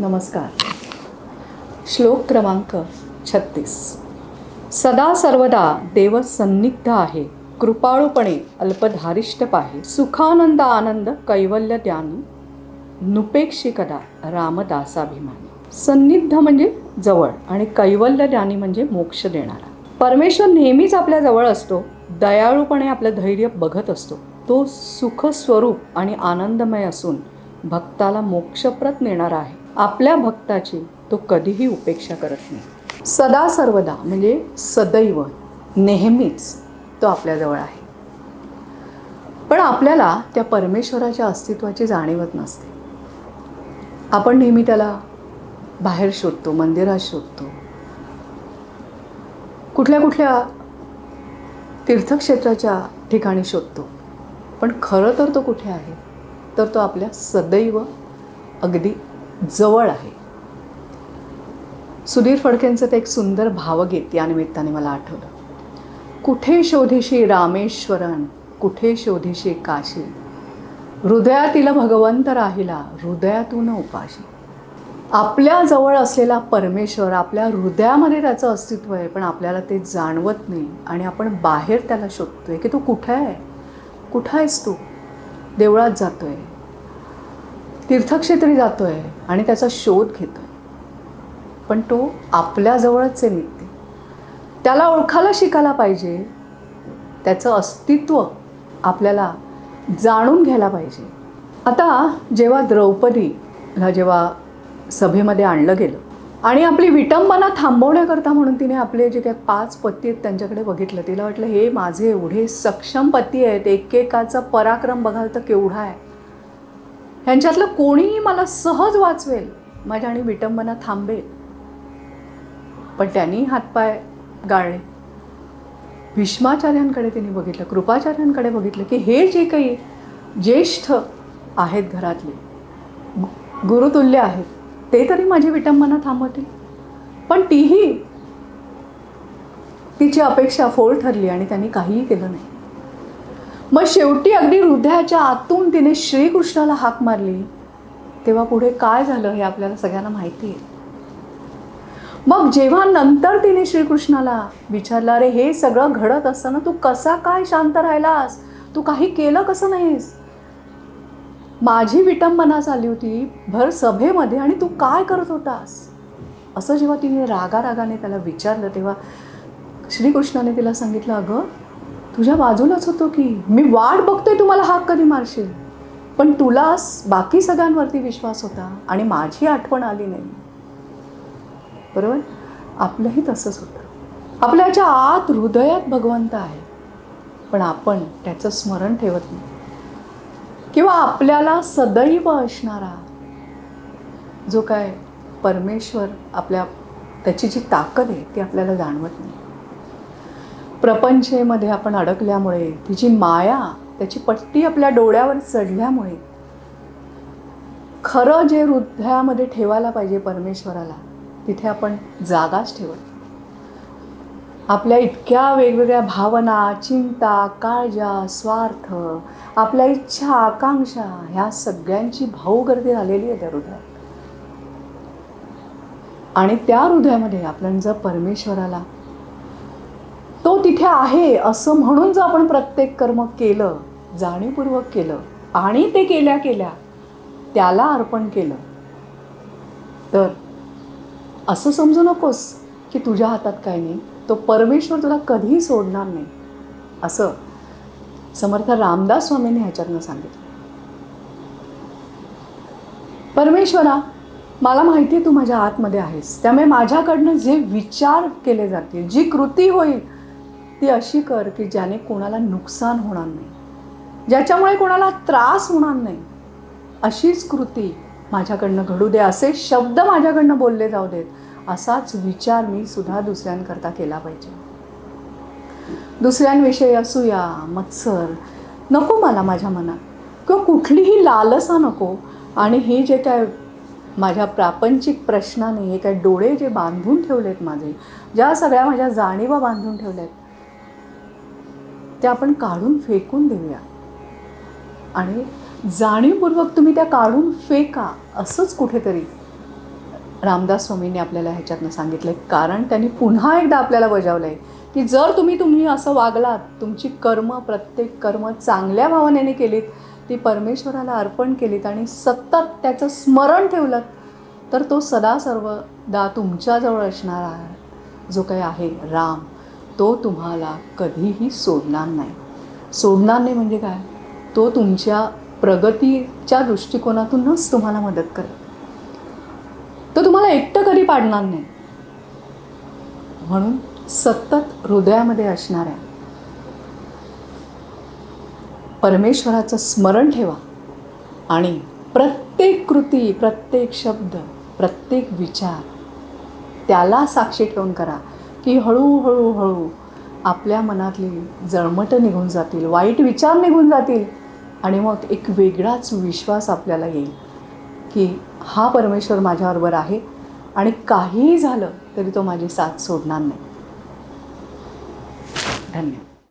नमस्कार. श्लोक क्रमांक छत्तीस. सदा सर्वदा देव सन्निग्ध आहे. कृपाळूपणे अल्पधारिष्ट पाहे. सुखानंद आनंद कैवल्य द्यानी नुपेक्षिकदा रामदासाभिमानी. सन्निग्ध म्हणजे जवळ आणि कैवल्य ज्ञानी म्हणजे मोक्ष देणारा. परमेश्वर नेहमीच आपल्या जवळ असतो. दयाळूपणे आपलं धैर्य बघत असतो. तो सुखस्वरूप आणि आनंदमय असून भक्ताला मोक्षप्रत नेणारा आहे. आपल्या भक्ताची तो कधीही उपेक्षा करत नाही. सदा सर्वदा म्हणजे सदैव नेहमीच तो आपल्याजवळ आहे. पण आपल्याला त्या परमेश्वराच्या अस्तित्वाची जाणीवत नसते. आपण नेहमी त्याला बाहेर शोधतो मंदिरात शोधतो. कुठल्या कुठल्या तीर्थक्षेत्राच्या ठिकाणी शोधतो. पण खरं तर तो कुठे आहे? तर तो आपल्या सदैव अगदी जवळ आहे. सुधीर फडकेंचं ते एक सुंदर भावगीत या निमित्ताने मला आठवलं. कुठे शोधीशी रामेश्वरन कुठे शोधीशी काशी? हृदयातील भगवंत राहिला हृदयातून उपाशी. आपल्या जवळ असलेला परमेश्वर आपल्या हृदयामध्ये त्याचं अस्तित्व आहे पण आपल्याला ते जाणवत नाही आणि आपण बाहेर त्याला शोधतोय की तू कुठे आहे? कुठं आहेस तू? देवळात जातो आहे तीर्थक्षेत्री जातो आहे आणि त्याचा शोध घेतो आहे पण तो आपल्याजवळच आहे त्याला ओळखायला शिकायला पाहिजे. त्याचं अस्तित्व आपल्याला जाणून घ्यायला पाहिजे. आता जेव्हा द्रौपदीला जेव्हा सभेमध्ये आणलं गेलं आणि आपली विटंबना थांबवण्याकरता म्हणून तिने आपले जे काही पाच पती आहेत त्यांच्याकडे बघितलं. तिला वाटलं हे माझे एवढे सक्षम पती आहेत एकेकाचा पराक्रम बघाल तर केवढा आहे? ह्यांच्यातलं कोणीही मला सहज वाचवेल माझ्या आणि विटंबना थांबेल. पण त्यांनी हातपाय गाळले. भीष्माचार्यांकडे तिने बघितलं कृपाचार्यांकडे बघितलं की हे जे काही ज्येष्ठ आहेत घरातले गुरुतुल्य आहेत ते तरी माझी विटंबना थांबवतील. पण तीही तिची अपेक्षा फोल ठरली आणि त्यांनी काहीही केलं नाही. मग शेवटी अगदी हृदयाच्या आतून तिने श्रीकृष्णाला हाक मारली. तेव्हा पुढे काय झालं हे आपल्याला सगळ्यांना माहिती आहे. मग जेव्हा नंतर तिने श्रीकृष्णाला विचारलं अरे हे सगळं घडत असताना तू कसा काय शांत राहिलास? तू काही केलं कसं नाहीस? माझी विटंबना झाली होती भर सभेमध्ये आणि तू काय करत होतास? असं जेव्हा तिने रागारागाने त्याला विचारलं तेव्हा श्रीकृष्णाने तिला सांगितलं अगं तुझ्या बाजूलाच होतो की मी वाट बघतोय तुम्हाला हाक कधी मारशील. पण तुला बाकी सगळ्यांवरती विश्वास होता आणि माझी आठवण आली नाही. बरोबर? आपलंही तसंच होतं. आपल्याच्या आत हृदयात भगवंत आहे पण आपण त्याचं स्मरण ठेवत नाही. किंवा आपल्याला सदैव असणारा जो काय परमेश्वर आपल्या त्याची जी ताकद आहे ती आपल्याला जाणवत नाही. प्रपंचेमध्ये आपण अडकल्यामुळे तिची माया त्याची पट्टी आपल्या डोळ्यावर चढल्यामुळे खरं जे हृदयामध्ये ठेवायला पाहिजे परमेश्वराला तिथे आपण जागाच ठेवत आपल्या इतक्या वेगवेगळ्या भावना चिंता काळजा स्वार्थ आपल्या इच्छा आकांक्षा ह्या सगळ्यांची भाऊगर्दी झालेली आहे त्या हृदयात. आणि त्या हृदयामध्ये आपण जर परमेश्वराला तो तिथे आहे असं म्हणून जर आपण प्रत्येक कर्म केलं जाणीवपूर्वक केलं आणि ते केल्या केल्या त्याला अर्पण केलं तर असं समजू नकोस की तुझ्या हातात काय नाही. तो परमेश्वर तुला कधीही सोडणार नाही. असं समर्थ रामदास स्वामींनी ह्याच्यातनं सांगितलं. परमेश्वरा मला माहिती आहे तू माझ्या आतमध्ये आहेस. त्यामुळे माझ्याकडनं जे विचार केले जातील जी कृती होईल ती अशी कर की ज्याने कोणाला नुकसान होणार नाही. ज्याच्यामुळे कोणाला त्रास होणार नाही अशीच कृती माझ्याकडनं घडू दे. असे शब्द माझ्याकडनं बोलले जाऊ देत. असाच विचार मी सुद्धा दुसऱ्यांकरता केला पाहिजे. दुसऱ्यांविषयी असूया मत्सर नको मला माझ्या मनात. किंवा कुठलीही लालसा नको. आणि हे जे काय माझ्या प्रापंचिक प्रश्नाने हे काय डोळे जे बांधून ठेवलेत माझे ज्या सगळ्या माझ्या जाणीवा बांधून ठेवल्यात त्या आपण काढून फेकून देऊया. आणि जाणीवपूर्वक तुम्ही त्या काढून फेका असंच कुठेतरी रामदास स्वामींनी आपल्याला ह्याच्यातनं सांगितलं आहे कारण त्यांनी पुन्हा एकदा आपल्याला बजावलं आहे की जर तुम्ही तुम्ही असं वागलात तुमची कर्म प्रत्येक कर्म चांगल्या भावनेने केलीत ती परमेश्वराला अर्पण केलीत आणि सतत त्याचं स्मरण ठेवलं तर तो सदा सर्वदा तुमच्याजवळ असणारा जो काही आहे राम तो तुम्हाला कधीही सोडणार नाही. सोडणार नाही म्हणजे काय? तो तुमच्या प्रगतीच्या दृष्टिकोनातूनच तुम्हाला मदत करेल. तो तुम्हाला एकटं कधी पाडणार नाही. म्हणून सतत हृदयामध्ये असणाऱ्या परमेश्वराचं स्मरण ठेवा आणि प्रत्येक कृती प्रत्येक शब्द प्रत्येक विचार त्याला साक्षी ठेवून करा की हळूहळू हळू आपल्या मनातली जळमटं निघून जातील वाईट विचार निघून जातील आणि मग एक वेगळाच विश्वास आपल्याला येईल. की हा परमेश्वर माझ्याबरोबर आहे आणि काहीही झालं तरी तो माझी साथ सोडणार नाही. धन्यवाद.